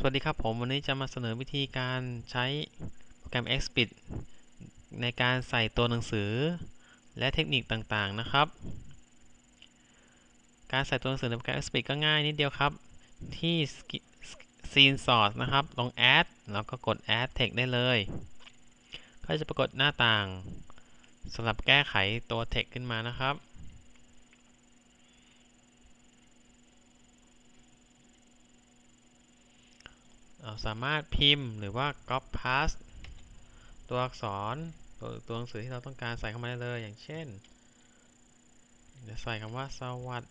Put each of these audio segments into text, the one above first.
สวัสดีครับผมวันนี้จะมาเสนอวิธีการใช้โปรแกรม XSpeed ในการใส่ตัวหนังสือ และเทคนิคต่างๆนะครับ การใส่ตัวหนังสือในโปรแกรม XSpeed ก็ง่ายนิดเดียวครับ ที่ Scene Source นะครับตรง Add แล้วก็กด Add Text ได้เลย ก็จะปรากฏหน้าต่างสำหรับแก้ไขตัว Text ขึ้นมานะครับ เราสามารถพิมพ์หรือว่า copy paste ตัวอักษรตัวตัวหนังสือที่เราต้องการใส่เข้ามาได้เลย อย่างเช่นจะใส่คำว่าสวัส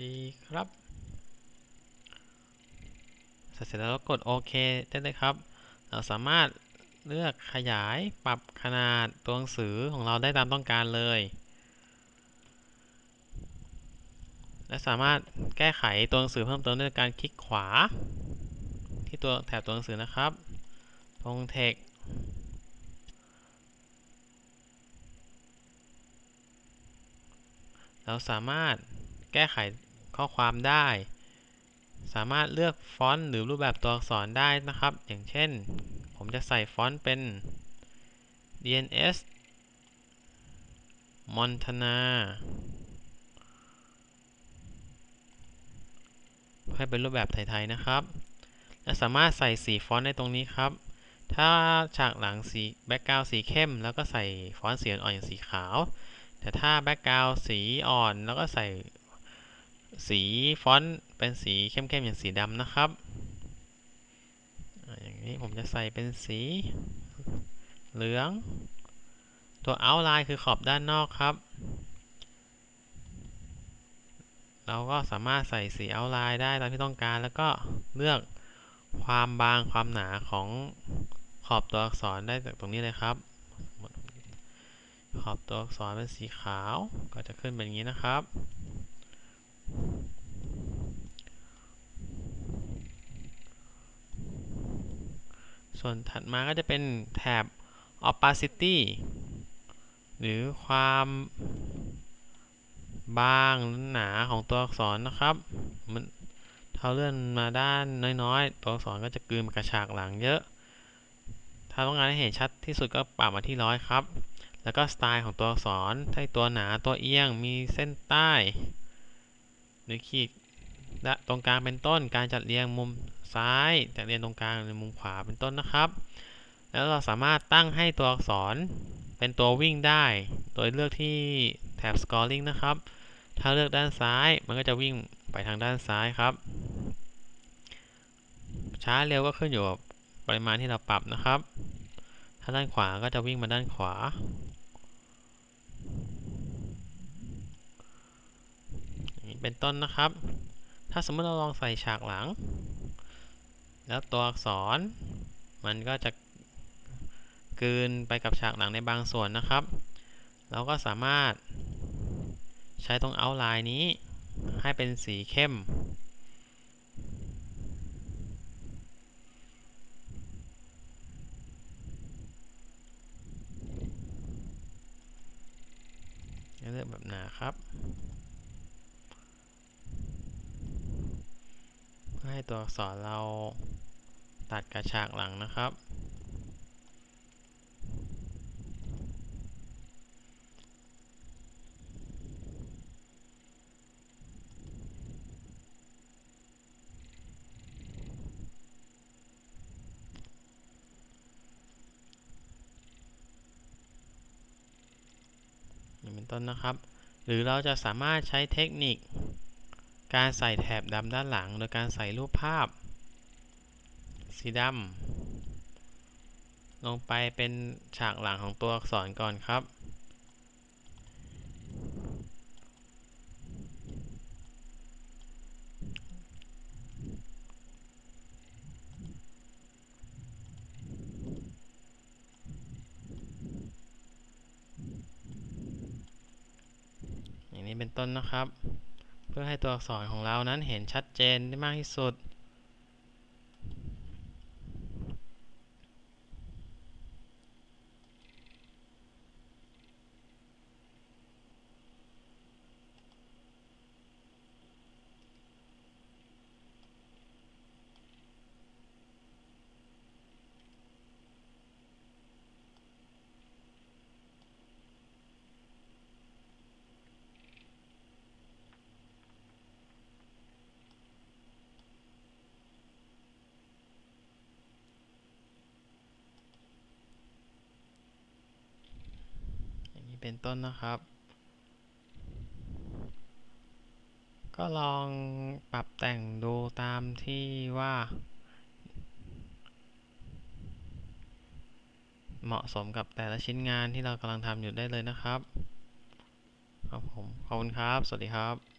ดีครับเสร็จแล้วกดโอเคได้เลยครับ เราสามารถเลือกขยายปรับขนาดตัวหนังสือของเราได้ตามต้องการเลย และสามารถแก้ไขตัวหนังสือเพิ่มเติมด้วยการคลิกขวา ที่ตัวแถบตัวหนังสือนะครับ ตรง text เราสามารถแก้ไขข้อความได้ สามารถเลือกฟอนต์หรือรูปแบบตัวอักษรได้นะครับ อย่างเช่น ผมจะใส่ฟอนต์เป็น DNS Montana ให้เป็นรูปแบบไทยๆนะครับ และสามารถใส่สีฟอนต์ได้ตรงนี้ครับ ถ้าฉากหลังสีแบ็กกราวสีเข้ม แล้วก็ใส่ฟอนต์สีอ่อนอย่างสีขาว แต่ถ้าแบ็กกราวสีอ่อนแล้วก็ใส่สีฟอนต์เป็นสีเข้มๆอย่างสีดำนะครับ อย่างนี้ผมจะใส่เป็นสีเหลือง ตัว outline คือขอบด้านนอกครับ เราก็สามารถใส่สีเอาไลน์ได้ตามที่ต้องการ แล้วก็เลือกความบางความหนาของขอบตัวอักษรได้จากตรงนี้เลยครับ ขอบตัวอักษรเป็นสีขาว ก็จะขึ้นเป็นอย่างนี้นะครับ ส่วนถัดมาก็จะเป็นแถบ opacity หรือความ บางหนาของตัวอักษรนะครับ มันถ้าเลื่อนมาด้านน้อยๆ ตัวอักษรก็จะกลืนกระฉากหลังเยอะ ถ้าต้องการให้เห็นชัดที่สุดก็ปรับมาที่ร้อยครับ แล้วก็สไตล์ของตัวอักษรถ้าตัวหนาตัวเอียงมีเส้นใต้หรือขีดและตรงกลางเป็นต้นการจัดเรียงมุมซ้ายจัดเรียงตรงกลางในมุมขวาเป็นต้นนะครับ แล้วเราสามารถตั้งให้ตัวอักษรเป็นตัววิ่งได้ โดยเลือกที่แถบ scoring นะครับ ถ้าเลือกด้านซ้ายมันก็จะวิ่งไปทางด้านซ้ายครับ ช้าเร็วก็ขึ้นอยู่กับปริมาณที่เราปรับนะครับ ถ้าด้านขวาก็จะวิ่งมาด้านขวา เป็นต้นนะครับ ถ้าสมมติเราลองใส่ฉากหลัง แล้วตัวอักษร มันก็จะกืนไปกับฉากหลังในบางส่วนนะครับ เราก็สามารถ ใช้ตรง outline นี้ให้เป็นสีเข้ม เลือกแบบหนาครับเพื่อให้ตัวอักษรเราตัดกระฉากหลังนะครับ เป็นต้นนะครับ หรือเราจะสามารถใช้เทคนิค การใส่แถบดำด้านหลัง โดยการใส่รูปภาพ สีดำลงไปเป็นฉากหลังของตัวอักษรก่อนครับนี้ เป็นต้นนะครับ เพื่อให้ตัวอักษรของเรานั้นเห็นชัดเจนได้มากที่สุด นี้ เป็นต้นนะครับ ก็ลองปรับแต่งดูตามที่ว่า เหมาะสมกับแต่ละชิ้นงานที่เรากำลังทำอยู่ได้เลยนะครับ ครับผม ขอบคุณครับ สวัสดีครับ